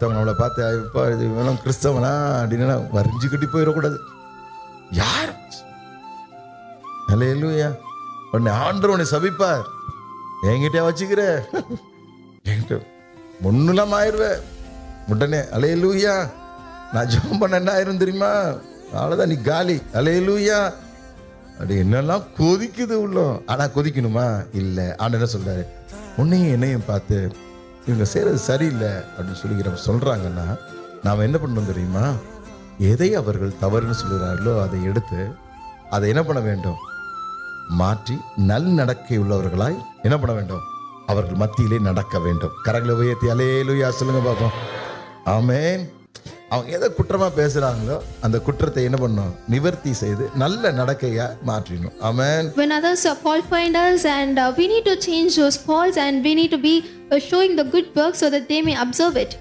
மற்றவங்க நம்மளை பார்த்து இப்போ இது இவனும் கிறிஸ்தவனா? அப்படின்னு வரிஞ்சு கட்டி போயிடக்கூடாது. யார்? இல்லையா உன்னை ஆண்டர் உன்னை சபிப்பார். என்கிட்ட வச்சுக்கிற? என்கிட்ட ஒன்றுலாம் ஆயிடுவேன் உடனே அலையலூயா நான் ஜோம் பண்ண என்ன ஆயிரும் தெரியுமா? அவ்வளோதான் நீ காலி. அலையலூயா அப்படி என்னெல்லாம் கொதிக்குது உள்ளோம். ஆனால் கொதிக்கணுமா? இல்லை. ஆண்டு என்ன சொல்கிறாரு உன்னையும் என்னையும் பார்த்து இவங்க செய்கிறது சரியில்லை அப்படின்னு சொல்லிக்கிற சொல்கிறாங்கன்னா நாம் என்ன பண்ணணும் தெரியுமா? எதை அவர்கள் தவறுன்னு சொல்கிறார்களோ அதை எடுத்து அதை என்ன பண்ண வேண்டும்? மாற்றி நல் நடக்கை உள்ளவர்களாய் என்ன பண்ண வேண்டும்? அவர்கள் மத்தியிலே நடக்க வேண்டும். கரங்களை உயர்த்தி அலேலுயா சொல்லுங்க பார்ப்போம். ஆமேன் அவங்க எதை குற்றமா பேசுறாங்களோ அந்த குற்றத்தை என்ன பண்ணணும் நிவர்த்தி செய்து நல்ல நடக்கையா மாற்றிடணும் ஆமென் When others uh, fault find us, and uh, we need to change those faults, and we need to be uh, showing the good work so that they may observe it.